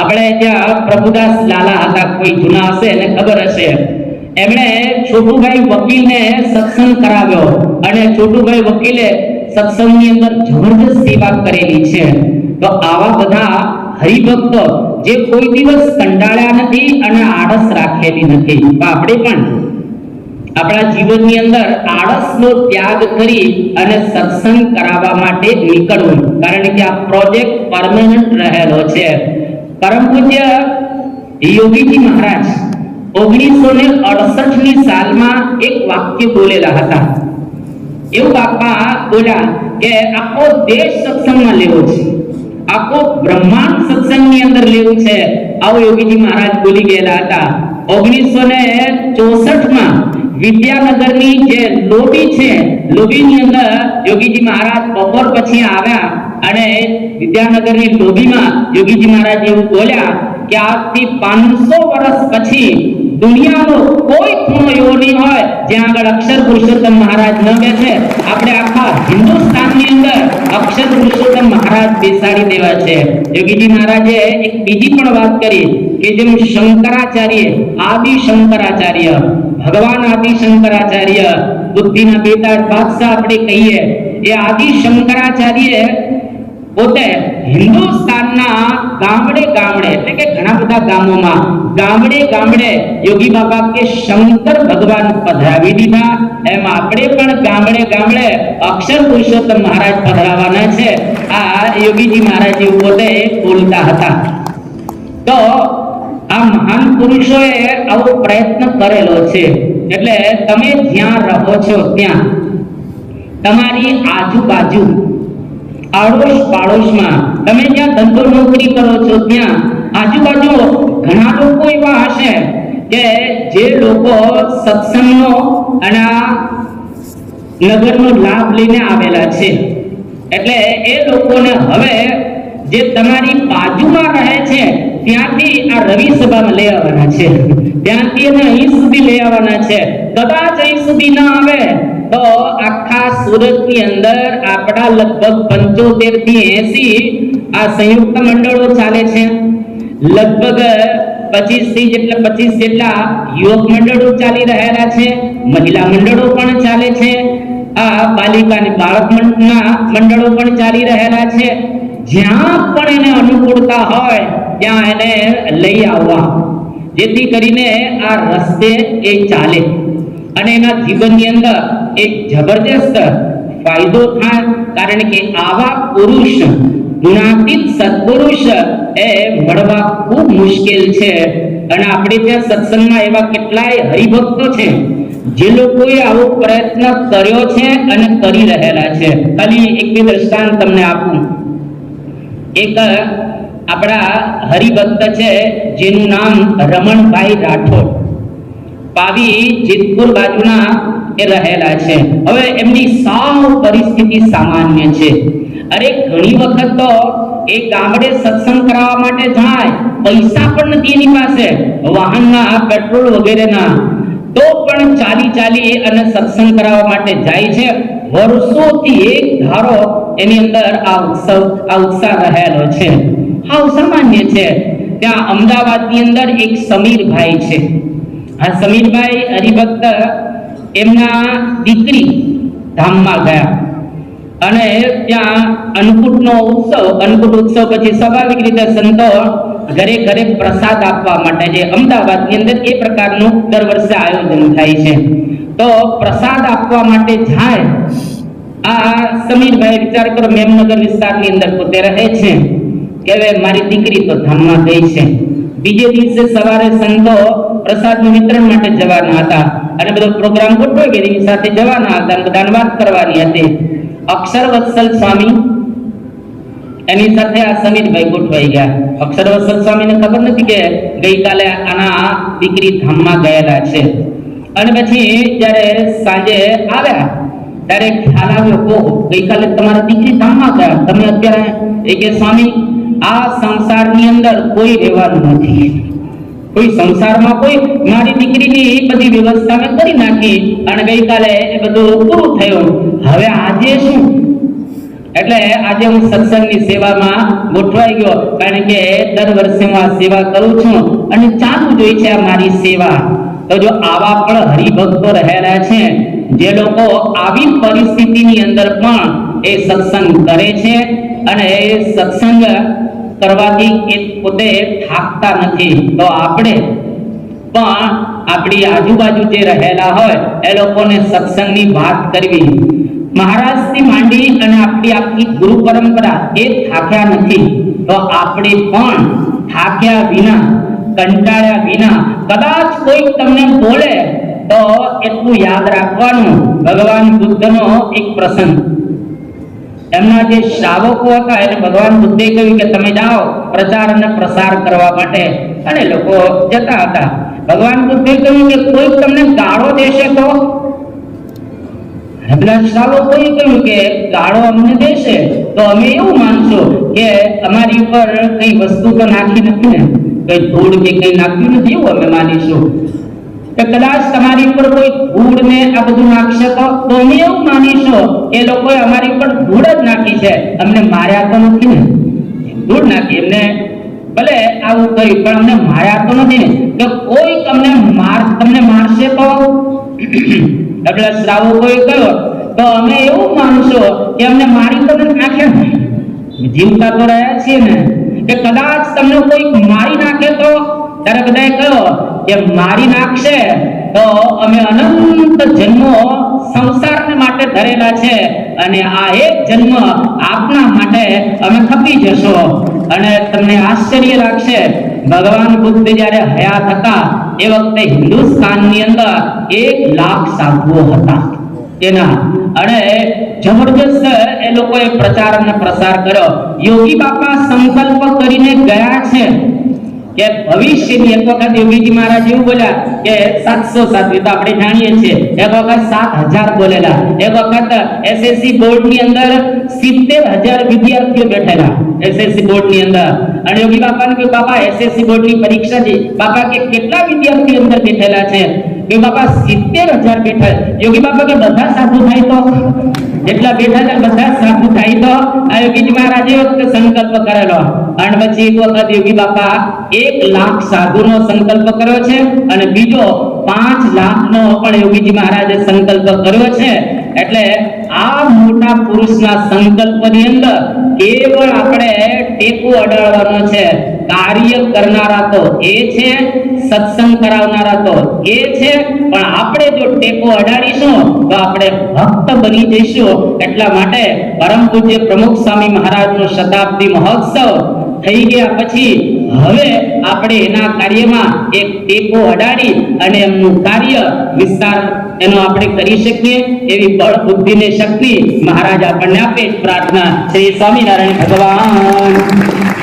આપણે ત્યાં પ્રભુદાસ લાલા હતા, કોઈ જૂના હશે એને ખબર હશે. એમણે છોટુભાઈ વકીલને સત્સંગ કરાવ્યો અને છોટુભાઈ વકીલે સત્સંગની અંદર જબરજસ્ત સેવા કરેલી છે. તો આવા બધા હરિભક્તો જે કોઈ દિવસ કંટાળ્યા નથી અને આળસ રાખેલી નથી. તો આપણે પણ આપણા જીવનની અંદર આળસનો ત્યાગ કરી અને સત્સંગ કરાવવા માટે નીકળવું. કારણ કે આ પ્રોજેક્ટ પરમેનન્ટ રહેલો છે. પરમ પૂજ્ય યોગીજી મહારાજ ઓગણીસો ને અડસઠની સાલમાં એક વાક્ય બોલેલા હતા. એવું બાપા બોલ્યા કે આખો દેશ સત્સંગમાં લેવો છે. આખો બ્રહ્માંડ સત્સંગની અંદર લેવું છે. આવો યોગીજી મહારાજ બોલી ગયેલા હતા. ઓગણીસો ને ચોસઠમાં વિદ્યાનગરની જે લોબી છે, લોબીની અંદર યોગીજી મહારાજ બપોર પછી આવ્યા. અને વિદ્યાનગરની લોબીમાં યોગીજી મહારાજ એવું બોલ્યા કે આજથી પાંચસો વર્ષ પછી દુનિયાનો કોઈ ખૂણો એવો નહીં હોય, જ્યાં આગળ અક્ષર પુરુષોત્તમ મહારાજ ન બેસે, આપણે આખા હિન્દુસ્તાનની અંદર અક્ષર પુરુષોત્તમ મહારાજ બેસાડી દેવા છે. યોગીજી મહારાજે એક બીજી પણ વાત કરી કે જેમ શંકરાચાર્ય આદિ શંકરાચાર્ય ભગવાન આદિ શંકરાચાર્ય બુદ્ધિના બેતાડ બાદશાહ આપણે કહીએ, એ આદિ શંકરાચાર્ય પોતે હિન્દુસ્તાનના ગામડે ગામડે, એટલે કે ઘણા બધા ગામોમાં ગામડે ગામડે યોગી બાબા કે શંકર ભગવાન પધરાવી દીધા. એમ આપણે પણ ગામડે ગામડે અક્ષર પુરુષોત્તમ મહારાજ પધરાવાના છે. આ યોગીજી મહારાજ એવું પોતે બોલતા હતા. તો આ મહાન પુરુષોએ આવો પ્રયત્ન કરેલો છે. એટલે તમે જ્યાં રહો છો ત્યાં તમારી આજુબાજુ આડોશ પાડોશમાં તમે જ્યાં ધંધો નોકરી કરો છો ત્યાં આજુબાજુ ઘણા લોકો એવા હશે કે જે લોકો સત્સંગનો અને નગરનો લાભ લઈને આવેલા છે. એટલે એ લોકોને હવે જે તમારી બાજુમાં રહે છે, ત્યાંથી આ રવિ સભામાં લઈ આવવાના છે. ત્યાંથી એને અહીં સુધી લઈ આવવાના છે. કદાચ અહીં સુધી ના આવે તો આખા સુરતની અંદર આપણા લગભગ પંચોતેરથી એસી આ સંયુક્ત મંડળો ચાલે છે. લગભગ પચીસથી જેટલા પચીસ જેટલા યુવક મંડળો ચાલી રહેલા છે. મહિલા મંડળો પણ ચાલે છે. આ બાલિકા અને મંડળો પણ ચાલી રહેલા છે. જ્યાં પણ એને અનુકૂળતા હોય, ત્યાં એને લઈ આવવા. જેથી કરીને આ રસ્તે એ ચાલે. અને એના જીવનની અંદર એક જબરજસ્ત ફાયદો થાય, કારણ કે આવા પુરુષ, ગુણાતીત સત્પુરુષ એ મળવા ખૂબ મુશ્કેલ છે. અને આપણે ત્યાં સત્સંગમાં એવા કેટલાય હરિભક્તો છે, જે લોકોએ આવો પ્રયત્ન કર્યો છે અને કરી રહેલા છે. ખાલી એક બે દ્રષ્ટાંત તમને આપું. એક આપણા હરિભક્ત છે, જેનું નામ રમણભાઈ રાઠોડ. પાવી જેતપુર બાજુના એ રહેલા છે. હવે એમની સાવ પરિસ્થિતિ સામાન્ય છે. અરે ઘણી વખત તો એ ગામડે સત્સંગ કરાવવા માટે જાય, પૈસા પણ નથી એની પાસે, વાહનના, પેટ્રોલ વગેરેના. તો પણ ચાલી ચાલી અને સત્સંગ કરાવવા માટે જાય છે. વર્ષોથી એક ધારો એની અંદર આ ઉત્સવ, આ ઉત્સાહ રહેલો છે. હા, સામાન્ય છે. ત્યાં અમદાવાદની અંદર એક સમીરભાઈ છે. આ સમીરભાઈ હરિભક્ત એમના દીકરી ધામમાં ગયા. અને ત્યાં અન્નકૂટનો ઉત્સવ, અન્નકૂટ ઉત્સવ પછી સ્વાભાવિક રીતે સંતો ઘરે ઘરે પ્રસાદ આપવા માટે જે અમદાવાદની અંદર એ પ્રકારનું દર વર્ષે આયોજન થાય છે. તો પ્રસાદ આપવા માટે જાય, આ સમીરભાઈ વિચાર કરો મેમનગર વિસ્તારની અંદર પોતે રહે છે. કે મારી દીકરી તો ધામમાં ગઈ છે. બીજે દિવસે સવારે સંતો પ્રસાદનું વિતરણ માટે જવાના હતા. અને બધો પ્રોગ્રામ ગોઠવાઈ ગયો એની સાથે જવાના હતા બધાને વાત કરવાની હતી. અક્ષર વત્સલ સ્વામી, એની સાથે આ સમીરભાઈ ગોઠવાઈ ગયા. અક્ષર વત્સલ સ્વામીને ખબર નથી કે ગઈકાલે આના દીકરી ધામમાં ગયેલા છે. અને પછી જ્યારે સાંજે આવ્યા, ત્યારે ખ્યાલ આવ્યો, ઓહો, ગઈકાલે તમારા દીકરી ધામમાં ગયા. તમે અત્યારે એ કે સ્વામી આ સંસારની અંદર કોઈ રહેવાનું નથી. કોઈ સંસારમાં કોઈ મારી દીકરીની એ બધી વ્યવસ્થા મેં કરી નાખી અને ગઈકાલે એ બધું પૂરું થયું. હવે આજે શું? એટલે આજે હું સત્સંગની સેવામાં ગોઠવાઈ ગયો, કારણ કે દર વર્ષે હું આ સેવા કરું છું અને ચાલુ જોઈ છે આ મારી સેવા. તો જો આવા પણ હરિભક્તો રહેલા છે, જે લોકો આવી પરિસ્થિતિની અંદર પણ એ સત્સંગ કરે છે અને એ સત્સંગ કરવાથી એ પોતે થાકતા નથી. તો આપણે પણ આપણી આજુબાજુ જે રહેલા હોય, એ લોકોને સત્સંગની વાત કરવી. મહારાજથી માંડી અને આપણી આખી ગુરુ પરંપરા એ થાક્યા નથી. તો આપણે પણ થાક્યા વિના, કંટાળ્યા વિના, કદાચ કોઈ તમને બોલે, તો એટલું યાદ રાખવાનું ભગવાન બુદ્ધનો એક પ્રસંગ. એમના જે શ્રાવકો હતા, એને ભગવાન બુદ્ધે કહ્યું કે તમે જાઓ, પ્રચાર અને પ્રસાર કરવા માટે. અને લોકો જતા હતા. ભગવાન બુદ્ધે કહ્યું કે કોઈ તમને ગાળો દેશે તો? પેલા અમને દેશે? તો અમે એવું માનશું કે અમારી ઉપર કઈ વસ્તુ તો નાખી નથી ને? કઈ ધૂળ કે કઈ નાખ્યું નથી એવું અમે માનીશું. કે કદાચ તમારી ઉપર કોઈ ધૂળ ને આ બધું નાખશે તો તમે એવું માનીશો, એ લોકોએ અમારી ઉપર ધૂળ જ નાખી છે. અમને માર્યા તો નથી ને? ધૂળ નાખી એમને. ભલે આવું કર્યું, પણ અમને માર્યા તો નથી ને? કે કોઈ તમને માર, તમને મારશે તો? એટલે શ્રાવકોએ કહ્યો તો અમે એવું માનશો કે અમને મારી તો નાખ્યા જીવતા તો રહ્યા છીએ ને. કે કદાચ તમને કોઈ મારી નાખે તો? ત્યારે બધાએ કહ્યું મારી નાખશે, તો અમે અનંત જન્મો સંસારને માટે ધરેલા છે અને આ એક જન્મ આપના માટે અમે ખપી જશો. અને તમને આશ્ચર્ય લાગશે, ભગવાન બુદ્ધ જ્યારે હયાત હતા, એ વખતે હિન્દુસ્તાનની અંદર એક લાખ સાધુઓ હતા. તેના અને જબરજસ્ત એ લોકોએ પ્રચાર અને પ્રસાર કર્યો. યોગી બાપા સંકલ્પ કરીને ગયા છે. કે ભવિષ્યની એક વખત યોગીજી મહારાજ એવું બોલ્યા કે સાતસો સાતવી તો આપણે જાણીએ છીએ. એક વખત સાત હજાર બોલેલા. એક વખત એસએસસી બોર્ડની અંદર સિત્તેર હજાર વિદ્યાર્થીઓ બેઠેલા એસએસસી બોર્ડની અંદર. અને યોગી બાપાને કે બાપા એસએસસી બોર્ડની પરીક્ષા છે બાપા કે કેટલા વિદ્યાર્થીઓ અંદર બેઠેલા છે? કે બાપા સિત્તેર હજાર બેઠા. યોગી બાપા કે બધા સાધુ થાય તો? જેટલા બેઠા છે બધા સાધુ થાય તો? આ યોગીજી મહારાજે સંકલ્પ કરેલો. અને પછી એક વખત યોગી બાપા એક લાખ સાધુનો સંકલ્પ કર્યો છે. અને બીજો પાંચ લાખનો પણ યોગીજી મહારાજે સંકલ્પ કર્યો છે. એટલે આ મોટા પુરુષના સંકલ્પની અંદર કેવળ આપણે ટેકો અડાડવાનો છે, કાર્ય કરનારા તો એ છે, સત્સંગ કરાવનારા તો એ છે, પણ આપણે જો ટેકો અડાડીશું, તો આપણે ભક્ત બની જઈશું. એટલા માટે પરમ પૂજ્ય પ્રમુખ સ્વામી મહારાજનો શતાબ્દી મહોત્સવ થઈ ગયા પછી હવે આપણે એના કાર્યમાં એક ટેકો અડાડી અને એમનું કાર્ય વિસ્તાર એનો આપણે કરી શકીએ એવી બળ, બુદ્ધિ ને શક્તિ મહારાજ આપણને આપે પ્રાર્થના શ્રી સ્વામિનારાયણ ભગવાન.